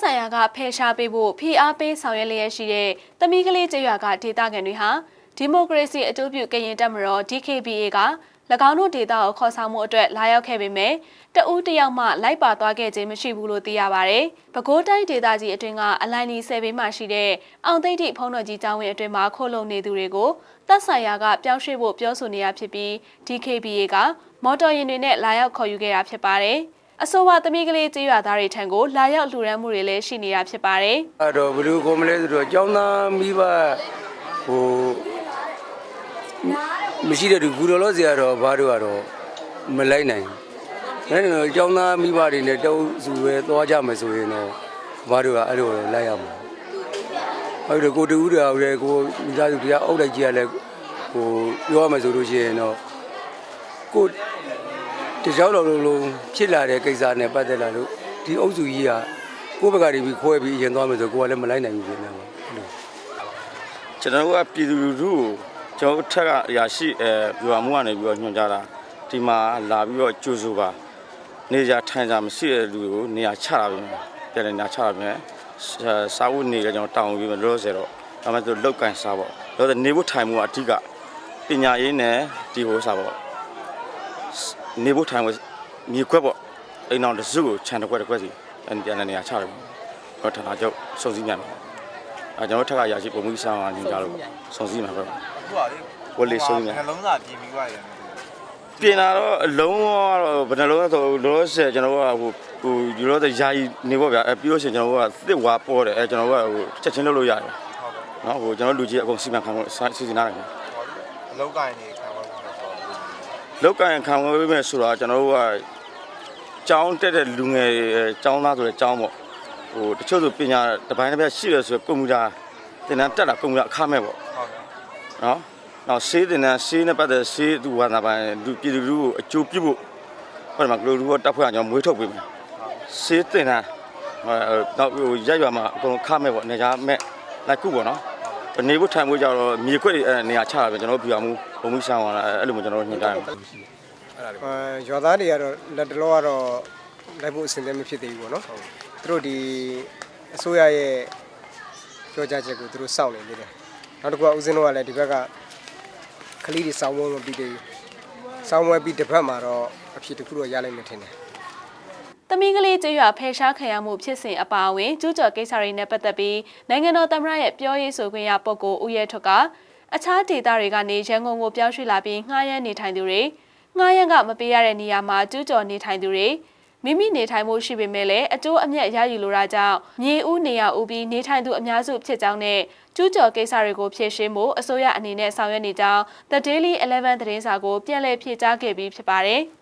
ဆိုင်ရာကဖယ်ရှားပေးဖို့ဖိအားပေးဆောင်ရွက်လျက်ရှိတဲ့တမီးကလေးကျေးရွာကဒေသခံတွေဟာဒီမိုကရေစီအကျိုးပြုကရင်တပ်မတော် DKBA က၎င်းတို့ဒေသကိုခေါ်ဆောင်မှုအတွက်လာရောက်ခဲ့ပေမဲ့တဦးတစ်ယောက်မှလိုက်ပါသွားခဲ့ခြင်းမရှိဘူးလို့သိရပါဗျ။ပဲခူးတိုင်းဒေသကြီးအတွင်းကအလိုင်းနီဆယ်ဘေးမှာရှိတဲ့အောင်သိတ္တိဖုံးတော်ကြီးကျောင်းဝင်အတွင်းမှာခိုးလုံနေသူတွေကိုတပ်ဆိုင်ရာကပြောင်းရွှေ့ဖို့ပြောဆိုနေရဖြစ်ပြီး DKBA ကမော်တော်ယာဉ်တွေနဲ့လာရောက်ခေါ်ယူခဲ့တာဖြစ်ပါတယ်။ အဆိုပါသမီးကလေးကျေးရွာသားတွေထံကိုလာရောက်လှူဒန်းမှုတွေလည်းရှိနေတာဖြစ်ပါတယ်။အဲ့တော့ဘယ်လိုကောမလဲဆိုတော့ကျောင်းသားမိဘဟိုမရှိတဲ့သူဘူတော်လို့ဆရာတော်ဘာတို့ကတော့မလိုက်နိုင်ဘူးအဲ့တော့ကျောင်းသားမိဘတွေနဲ့တုံးစုပဲသွားကြမယ်ဆိုရင်တော့ဘာတို့ကအဲ့လိုလိုက်ရမှာအဲ့တော့ကိုတူဦးတော်လည်းကိုမိသားစုတရားအုပ်လိုက်ကြီးကလည်းဟိုပြောရမယ်ဆိုလို့ရှိရင်တော့ကို တကြောက်တော်လုံးလုံးဖြစ်လာတဲ့ကိစ္စနဲ့ပတ်သက်လာလို့ဒီအုပ်စုကြီးကကိုယ့်ဘက်ကနေပြီးခွဲပြီးရင်သွားမယ်ဆိုကိုကလည်းမလိုက်နိုင်ဘူးပြင်နေမှာအဲ့လိုကျွန်တော်တို့ကပြည်သူလူထုကိုကျွန်တော်တို့ထက်ကအရာရှိအဲဗျူဟာမှုကနေပြီးတော့ညွှန်ကြားတာဒီမှာလာပြီးတော့ကြိုးစိုးပါနေကြထိုင်ကြမရှိတဲ့လူကိုနေရာချတာပဲပြန်နေရာချတာပဲစာဝတ်နေကြကျွန်တော်တောင်းပြီးမှလောဆယ်တော့ဒါမှမဟုတ်လောက်ကန်စားပေါ့လောဆယ်နေဖို့ထိုင်မှုကအဓိကပညာရေးနဲ့ဒီဟိုစားပေါ့ နေဖို့ထိုင်ဖို့မြေခွက်ပေါ့အိမ်အောင်တစ်စုကိုခြံတစ်ခွက်တစ်ခွက်စီပြန်နေရာချတယ်ပေါ့တော့ဌာနချုပ်စုံစည်းမြန်တယ်အဲကျွန်တော်ထက်ကရာရှိပုံမှုဆောင်အောင်ညွှန်ကြားလို့စုံစည်းမှာပဲဟုတ်ပါလေဝက်လေးစုံစည်းမှာနှလုံးသားပြင်ပြီးသွားရတယ်ပြင်လာတော့အလုံးကတော့ဘယ်နှလုံးဆိုလောလောဆယ်ကျွန်တော်ကဟိုဟိုယူလို့တဲ့ယာယီနေပေါ့ဗျာအဲပြီးလို့ရှိရင်ကျွန်တော်ကသစ်ဝါပေါ်တယ်အဲကျွန်တော်ကဟိုချက်ချင်းလုပ်လို့ရတယ်ဟုတ်ကဲ့နော်ဟိုကျွန်တော်လူကြီးအကုန်စီမံခံဖို့စီစဉ်ထားတယ်အလောက်ကိုင်းနေခံပါလို့ဆိုတော့ လောက်ကန်ခံဝေးမယ်ဆိုတော့ကျွန်တော်တို့ကကျောင်းတက်တဲ့လူငယ်ကျောင်းသားဆိုတဲ့ကျောင်းပေါ့ဟိုတချို့ဆိုပညာတစ်ပိုင်းတစ်ပိုင်းရှိရဆိုကွန်ပျူတာသင်တန်းတက်တာကွန်ပျူတာအခမဲ့ပေါ့ဟုတ်ကဲ့နော်နောက်ဆေးတင်တဲ့ဆေးနဲ့ပတ်သက်ဆေးသူဝါနာပိုင်းလူပြည်သူလူကိုအကျိုးပြုဖို့ဟိုမှာဂလိုလူကတပ်ဖွဲ့ကကျွန်တော်မွေးထုတ်ပေးမယ်ဆေးတင်တာဟိုနောက်ဟိုရက်ရွာမှာအကုန်ခမဲ့ပေါ့နေကြမဲ့လိုက်ခုပေါ့နော် နေဖို့ထိုင်ဖို့ကြတော့မြေခွက်တွေအဲနေရာချတာပဲကျွန်တော်ပြရမှုဘုံမှုဆောင်လာအဲ့လိုမျိုးကျွန်တော်ညှိတာတယ်အာရွာသားတွေကတော့လက်တလောကတော့လိုက်ဖို့အဆင်သင့်မဖြစ်သေးဘူးပေါ့နော်သူတို့ဒီအစိုးရရဲ့ပြောကြားချက်ကိုသူတို့စောင့်နေနေတယ်နောက်တစ်ခုကဦးစင်းတို့ကလည်းဒီဘက်ကကလေးတွေစောင်းဝဲမပြီးသေးဘူးစောင်းဝဲပြီးတစ်ဖက်မှာတော့အဖြစ်တစ်ခုတော့ရလိမ့်မယ်ထင်တယ် တမီးကလေးကျေးရွာဖယ်ရှားခံရမှုဖြစ်စဉ်အပါအဝင်ကျူးကျော်ကိစ္စတွေနဲ့ပတ်သက်ပြီးနိုင်ငံတော်သမ္မတရဲ့ပြောရေးဆိုခွင့်ရပုဂ္ဂိုလ်ဦးရဲထွတ်ကအခြားဒေသတွေကနေရန်ကုန်ကိုပြောင်းရွှေ့လာပြီးငှားရမ်းနေထိုင်သူတွေငှားရမ်းကမပေးရတဲ့နေရာမှာကျူးကျော်နေထိုင်သူတွေမိမိနေထိုင်မှုရှိပေမဲ့လည်းအကျိုးအမြတ်ရယူလိုတာကြောင့်မြေဦးနေရာဦးပြီးနေထိုင်သူအများစုဖြစ်ကြောင်းနဲ့ကျူးကျော်ကိစ္စတွေကိုဖြေရှင်းဖို့အစိုးရအနေနဲ့ဆောင်ရွက်နေကြောင်း The Daily 11သတင်းစာကိုပြန်လည်ဖြေကြားခဲ့ပြီးဖြစ်ပါတယ်။